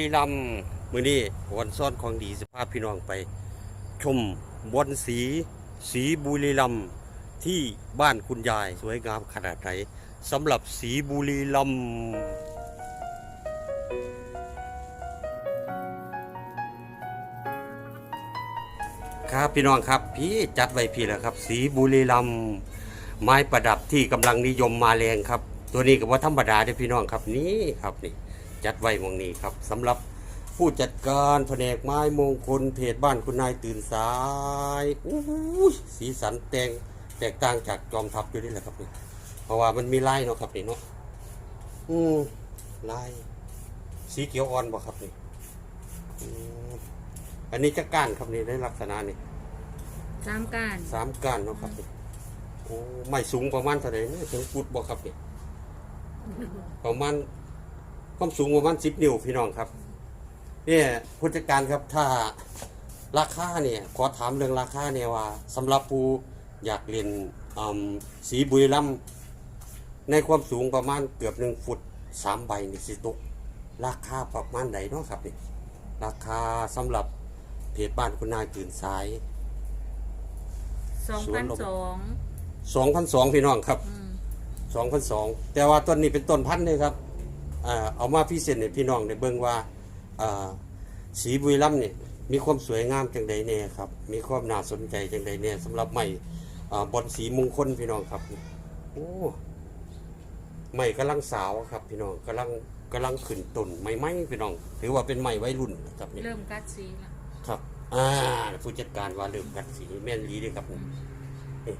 บุรีรัมย์มื้อนี้วันซ่อนของดีสภาพพี่น้องไป ชมบอนสี สีบุรีรัมย์ที่บ้านคุณยายสวยงามขนาดไหนสำหรับสีบุรีรัมย์ครับพี่น้องครับพี่จัดไว้พี่แล้วครับ สีบุรีรัมย์ไม้ประดับที่กำลังนิยมมาแรงครับ ตัวนี้ก็ว่าธรรมดาเด้พี่น้องครับนี่ครับนี่ จัดไว้หมองนี้ครับสำหรับผู้จัดการแผนกไม้มงคลเพจบ้านคุณนายตื่นสายอู้ยสีสันแตงแตกต่างจากจอมทัพอยู่นี่แหละครับนี่เพราะว่ามันมีลายเนาะครับนี่เนาะอืมลาย สีเขียวอ่อนบ่ครับนี่อืมอันนี้จะก้านครับนี่ในลักษณะนี่สามการสามก้านเนาะครับนี่โอ้ไม่สูงประมาณเท่าไหร่เนี่ยถึงฟุตบ่ครับนี่ประมาณ ความสูงประมาณสิบนิ้วพี่น้องครับเนี่ยผู้จัดการครับถ้าราคาเนี่ยขอถามเรื่องราคาเนี่ยว่าสำหรับผู้อยากเรียนอืมสีบุรีรัมย์ในความสูงประมาณเกือบหนึ่งฟุตสามใบนี่สิตกราคาประมาณไหนเนาะครับนี่ราคาสำหรับเพจบ้านคุณนายตื่นสายสองพันสองสองพันสองพี่น้องครับสองพันสองแต่ว่าต้นนี้เป็นต้นพันธุ์เลยครับ อ่าเอามาพิเศษให้พี่น้องได้เบิ่งว่าอ่าสีบุรีรัมย์เนี่ยมีความสวยงามจังใดแน่ครับ มีความน่าสนใจจังใดแน่สำหรับไม้อ่าบอนสีมงคลพี่น้องครับโอ้ไม้กำลังสาวครับ พี่น้องกำลังกำลังขึ้นต้นไม้ไม้พี่น้อง ถือว่าเป็นไม้วัยรุ่นนะครับนี่เริ่มกัดสีแล้วครับ อ่าผู้จัดการว่าเริ่มกัดสีแม่นลีเด้ครับนี่นี่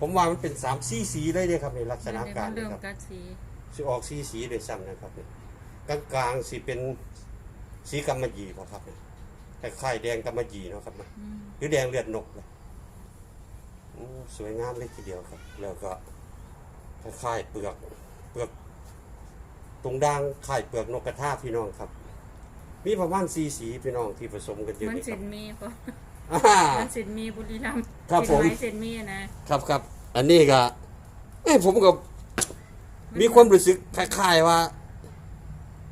ผมว่ามันเป็นสามสีสีเลยเด้ครับในลักษณะการเริ่นะมครับกัดสี สิออกสีสีโดวยซ้ำนะครับนี่กลางกลางๆสิเป็นสีกำมะหยี่บ่ครับนี่คล้ายๆแดงกำมะหยี่เนาะครับนะอืมหรือแดงเลือดนกเลยอืมสวยงามเลยทีเดียวครับ แล้วก็คล้ายๆเปลือกเปลือก ตรงด่างคล้ายเปลือกนกกระทาพี่น้องครับ มีประมาณสีสีพี่น้องที่ผสมกันอยู่มันนี่คสิรับนมีปะอ่ามันสินมีบุรีรัมย์ครับผมสินไม้สินมีนะครับครับ อันนี้ก็เอ้ยผมก็ มีความรู้สึกคล้ายๆว่า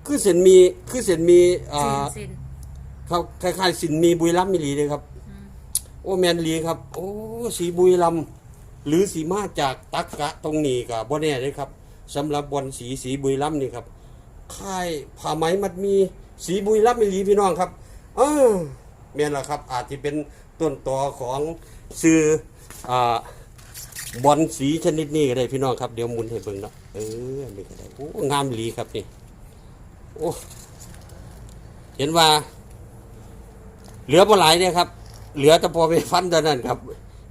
คือเส้นมีคือเส้นมีอ่สินาสินครับคล้ายๆสินมีบุรีรัมย์มิลีเลยครับอืมโอ้แมนลีครับ โอ้สีบุรีรัมย์หรือสีมาจากตักกะตรงนี้กับบ่แน่เลยครับสำหรับบอลสีสีบุรีรัมย์นี่ครับค่ายผ้าไหมมันมีสีบุรีรัมย์มิลีพี่น้องครับเออแม่นละครับ อาจจะเป็นต้นตอของซื้ออ่า บอลสีชนิดนี้ก็ได้พี่น้องครับเดี๋ยวมุนให้เบิ่งเนาะเอออันนี้ก็ได้โอ้งามหลีครับนี่โอ้เห็นว่า เหลือบ่หลายเนี่ยครับ เหลือแต่พอไปฟันเท่านั้นครับ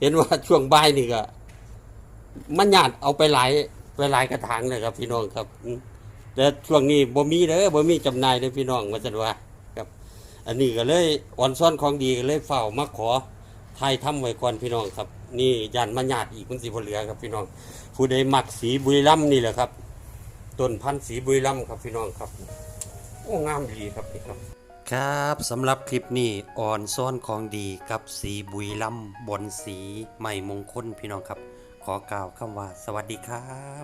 เห็นว่าช่วงบ่ายนี่ก็ มันหยาดเอาไปหลายไปหลายกระถางเลยครับ พี่น้องครับแต่ช่วงนี้บ่มีเด้อบ่มีจำหน่ายเด้อพี่น้องว่าซั่นว่าครับ อันนี้ก็เลยอ่อนซ่อนของดีก็เลยเฝ้ามาขอ ไทยทำไว้ก่อนพี่น้องครับ นี่ยันมาญาติอีกมันสีพเหลือครับพี่น้อง ผู้ใดมักสีบุรีรัมนี่แหละครับต้นพันธุ์สีบุรีรัมครับพี่น้องครับโอ้งามดีครับพี่ครับครับสำหรับคลิปนี้อ่อนซ้อนของดีกับสีบุรีรัมบนสีใหม่มงคลพี่น้องครับ ขอกล่าวคำว่าสวัสดีครับ